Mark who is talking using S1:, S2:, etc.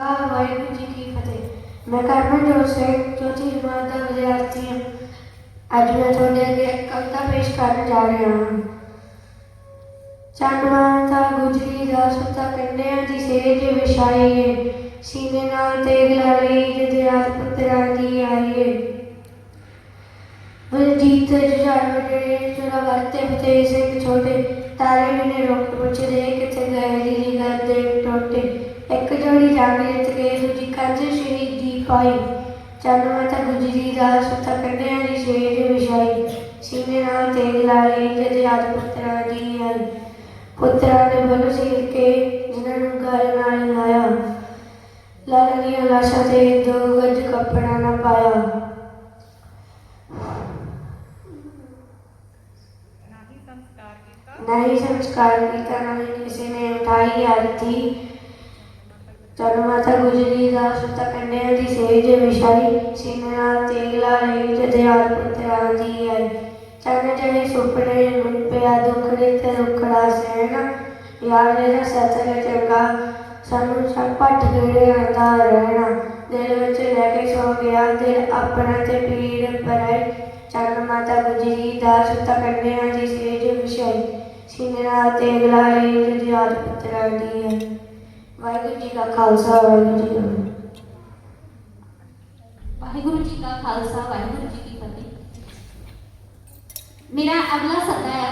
S1: ਵਾਹਿਗੁਰੂ ਜੀ ਕੀ ਫਤਿਹ। ਮੈਂ ਕਰਮਨਜੋਤ ਸਿੰਘ ਚੌਥੀ ਜਮਾਤ ਦਾ ਵਿਦਿਆਰਥੀ ਹਾਂ। ਅੱਜ ਮੈਂ ਤੁਹਾਡੇ ਅੱਗੇ ਇੱਕ ਕਵਿਤਾ ਪੇਸ਼ ਕਰਨ ਜਾ ਰਿਹਾ ਹਾਂ। ਚੰਨਵਾ ਗੁਜਰੀ ਦਾ ਸੁੱਤਾ ਕੰਨਿਆਂ ਦੀ ਸੇਜ ਵਿਛਾਈ ਸੀਨੇ ਨਾਲ ਤੇਗ ਲਾ ਲਈ ਜਦ ਪੁੱਤਰਾਂ ਦੀ ਆਈ ਏ ਜੁਝਾਰ ਵਡੇ ਚੁਰਾ ਵਰਤੇ ਫਤੇ ਸਿੰਘ ਛੋਟੇ। ਤਾਰੇ ਨੇ ਰੋਕ ਪੁੱਛਦੇ ਕਿੱਥੇ ਗਏ ਜੀ ਕਰਦੇ ਟੋਟੇ। ਜਿੱਤ ਕੇ ਦੂਜੀ ਕੰਜ ਸ਼ਹੀਦੀ ਪਾਈ। ਚੰਨ ਮਾਤਾ ਗੁਜਰੀ ਦਾ ਸੁੱਤਾ ਕੰਨਿਆਂ ਦੀ ਸੇਜ ਵਿਛਾਈ। ਸੀਨੇ ਨਾਲ ਤੇਗ ਲਾ ਲਈ ਜਦ ਯਾਦ ਪੁੱਤਰਾਂ ਦੀ ਆਈ। ਪੁੱਤਰਾਂ ਨੇ ਬਲ ਸੀਰ ਕੇ ਜਿਨ੍ਹਾਂ ਨੂੰ ਗਲ ਨਾਲ ਲਾਇਆ। ਲਾਲਾ ਦੀਆਂ ਲਾਸ਼ਾਂ ਤੇ ਦੋ ਗਜ ਕੱਪੜਾ ਨਾ ਪਾਇਆ।
S2: ਨਹੀਂ ਸੰਸਕਾਰ ਕੀਤਾ।
S1: ਨਹੀਂ ਸੰਸਕਾਰ ਕੀਤਾ ਨਹੀਂ ਕਿਸੇ ਨੇ ਉਠਾਈ ਆਰਤੀ ਚਲ ਮਾਤਾ ਗੁਜਰੀ ਦਾ ਸੁੱਤਾ ਕੰਨਿਆਂ ਦੀ ਸੇਜ ਵਿਛਾਈ ਸੀਨੇ ਨਾਲ ਤੇਗ ਲਾ ਲਈ ਜਦ ਪੁੱਤਰਾਂ ਦੀ ਆਈ। ਚੰਨ ਜਿਹੜੇ ਸੁਪਨੇ ਨੂੰ ਪਿਆ ਦੁਖੜੇ ਤੇ ਰੁਖੜਾ ਸਹਿਣਾ। ਯਾਰ ਇਹਦਾ ਸਤਰ ਚੰਗਾ, ਸਾਨੂੰ ਸਭ ਭੱਟ ਗੇੜੇ ਆਂਦਾ ਰਹਿਣਾ। ਦਿਲ ਵਿੱਚ ਲੈ ਕੇ ਸੋ ਗਿਆ, ਦਿਲ ਆਪਣਾ ਤੇ ਪੀੜ ਪਰਾਈ ਚੰਨ ਮਾਤਾ ਗੁਜਰੀ ਦਾ ਸੁੱਤਾ ਕੰਨਿਆਂ ਦੀ ਸੇਜ ਵਿਛਾਈ ਸੀਨੇ ਨਾਲ ਤੇਗ ਲਾ ਲਈ ਜਦ ਯਾਦ ਪੁੱਤਰਾਂ ਦੀ ਆਈ। ਵਾਹਿਗੁਰੂ ਜੀ ਕਾ ਖਾਲਸਾ, ਵਾਹਿਗੁਰੂ ਜੀ ਕੀ ਫਤਿਹ।
S3: ਵਾਹਿਗੁਰੂ ਜੀ ਕਾ ਖਾਲਸਾ, ਵਾਹਿਗੁਰੂ ਜੀ ਕੀ ਫਤਿਹ। ਮੇਰਾ ਅਗਲਾ ਸੱਦਾ ਹੈ